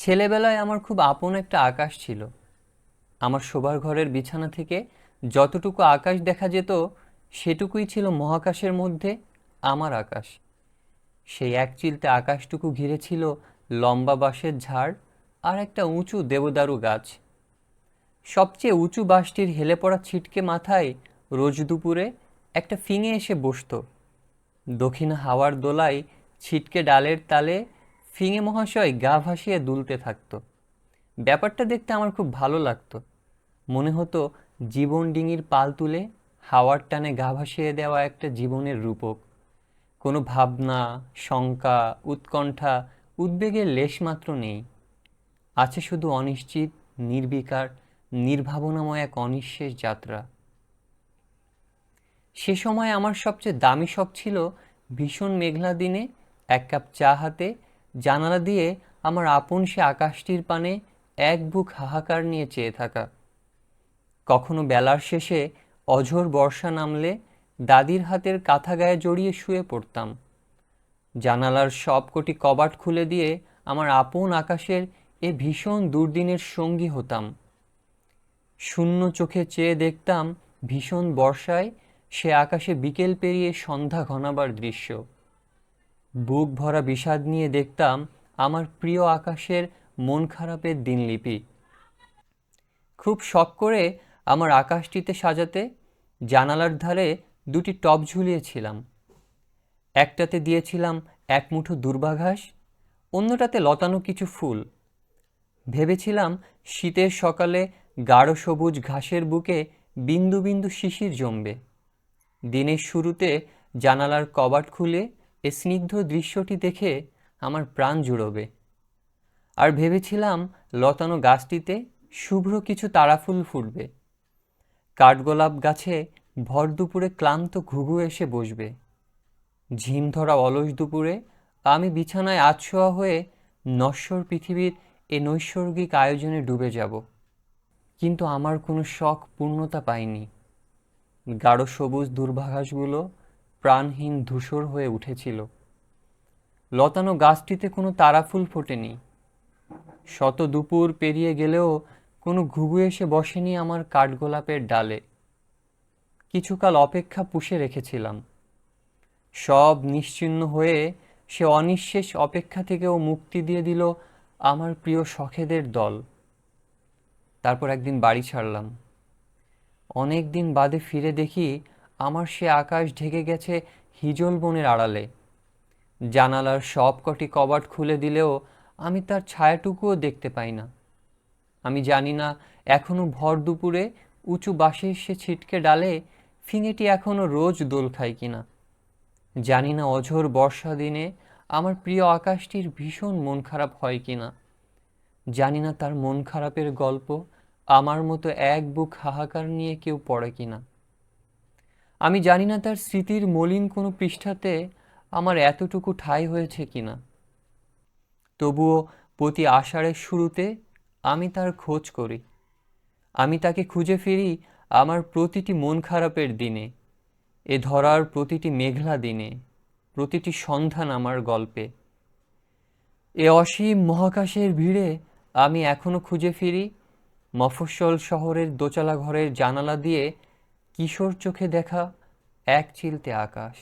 ছেলেবেলায় আমার খুব আপন একটা আকাশ ছিল। আমার শোবার ঘরের বিছানা থেকে যতটুকু আকাশ দেখা যেত, সেটুকুই ছিল মহাকাশের মধ্যে আমার আকাশ। সেই এক চিলতে আকাশটুকু ঘিরে ছিল লম্বা বাঁশের ঝাড় আর একটা উঁচু দেবদারু গাছ। সবচেয়ে উঁচু বাঁশটির হেলে পড়া ছিটকে মাথায় রোজ দুপুরে একটা ফিঙে এসে বসতো। দক্ষিণ হাওয়ার দোলায় ছিটকে ডালের তালে ফিঙে মহাশয় গা ভাসিয়ে দুলতে থাকতো। ব্যাপারটা দেখতে আমার খুব ভালো লাগতো। মনে হতো জীবন ডিঙির পাল তুলে হাওয়ার টানে গা ভাসিয়ে দেওয়া একটা জীবনের রূপক। কোনো ভাবনা, শঙ্কা, উৎকণ্ঠা, উদ্বেগের লেশমাত্র নেই। আছে শুধু অনিশ্চিত, নির্বিকার, নির্ভাবনাময় এক অনিঃশেষ যাত্রা। সে সময় আমার সবচেয়ে দামি শখ ছিল ভীষণ মেঘলা দিনে এক কাপ চা হাতে জানালা দিয়ে আমার আপন সে আকাশটির পানে এক বুক হাহাকার নিয়ে চেয়ে থাকা। কখনো বেলার শেষে অঝোর বর্ষা নামলে দাদির হাতের কাঁথা গায়ে জড়িয়ে শুয়ে পড়তাম। জানালার সব কটি কবাট খুলে দিয়ে আমার আপন আকাশের এ ভীষণ দুর্দিনের সঙ্গী হতাম। শূন্য চোখে চেয়ে দেখতাম ভীষণ বর্ষায় সে আকাশে বিকেল পেরিয়ে সন্ধ্যা ঘনাবার দৃশ্য। বুক ভরা বিষাদ নিয়ে দেখতাম আমার প্রিয় আকাশের মন খারাপের দিনলিপি। খুব শখ করে আমার আকাশটিতে সাজাতে জানালার ধারে দুটি টব ঝুলিয়েছিলাম। একটাতে দিয়েছিলাম এক মুঠো দুর্বাঘাস, অন্যটাতে লতানো কিছু ফুল। ভেবেছিলাম শীতের সকালে গাঢ় সবুজ ঘাসের বুকে বিন্দু বিন্দু শিশির জমবে। দিনের শুরুতে জানালার কবাট খুলে এ স্নিগ্ধ দৃশ্যটি দেখে আমার প্রাণ জুড়োবে। আর ভেবেছিলাম লতানো গাছটিতে শুভ্র কিছু তারাফুল ফুটবে। কাঠগোলাপ গাছে ভর দুপুরে ক্লান্ত ঘুঘু এসে বসবে। ঝিম ধরা অলস দুপুরে আমি বিছানায় আছোয়া হয়ে নশ্বর পৃথিবীর এ নৈসর্গিক আয়োজনে ডুবে যাব। কিন্তু আমার কোনো শখ পূর্ণতা পায়নি গাঢ় সবুজ দুর্ভাঘাসগুলো প্রাণহীন ধূসর হয়ে উঠেছিল। লতানো গাছটিতে কোনো তারাফুল ফোটেনি। শত দুপুর পেরিয়ে গেলেও কোনো ঘুঘু এসে বসেনি আমার কাঠগোলাপের ডালে। কিছুকাল অপেক্ষা পুষে রেখেছিলাম। সব নিশ্চিহ্ন হয়ে সে অনিঃশেষ অপেক্ষা থেকেও মুক্তি দিয়ে দিল আমার প্রিয় শখেদের দল। তারপর একদিন বাড়ি ছাড়লাম। অনেক দিন বাদে ফিরে দেখি আমার সে আকাশ ঢেকে গেছে হিজল বনের আড়ালে। জানালার সব কটি কবাট খুলে দিলেও আমি তার ছায়াটুকুও দেখতে পাই না। আমি জানি না, এখনও ভর দুপুরে উঁচু বাঁশের সে ছিটকে ডালে ফিঙেটি এখনও রোজ দোল খায় কিনা। জানি না অঝোর বর্ষা দিনে আমার প্রিয় আকাশটির ভীষণ মন খারাপ হয় কিনা। জানি না তার মন খারাপের গল্প আমার মতো এক বুক হাহাকার নিয়ে কেউ পড়ে কিনা। আমি জানি না তার স্মৃতির মলিন কোনো পৃষ্ঠাতে আমার এতটুকু ঠাঁই হয়েছে কিনা। তবুও প্রতি আষাঢ়ের শুরুতে আমি তার খোঁজ করি। আমি তাকে খুঁজে ফিরি আমার প্রতিটি মন খারাপের দিনে, এ ধরার প্রতিটি মেঘলা দিনে, প্রতিটি সন্ধান আমার গল্পে। এ অসীম মহাকাশের ভিড়ে আমি এখনও খুঁজে ফিরি, মফস্বল শহরের দোচালা ঘরের জানালা দিয়ে কিশোর চোখে দেখা এক চিলতে আকাশ।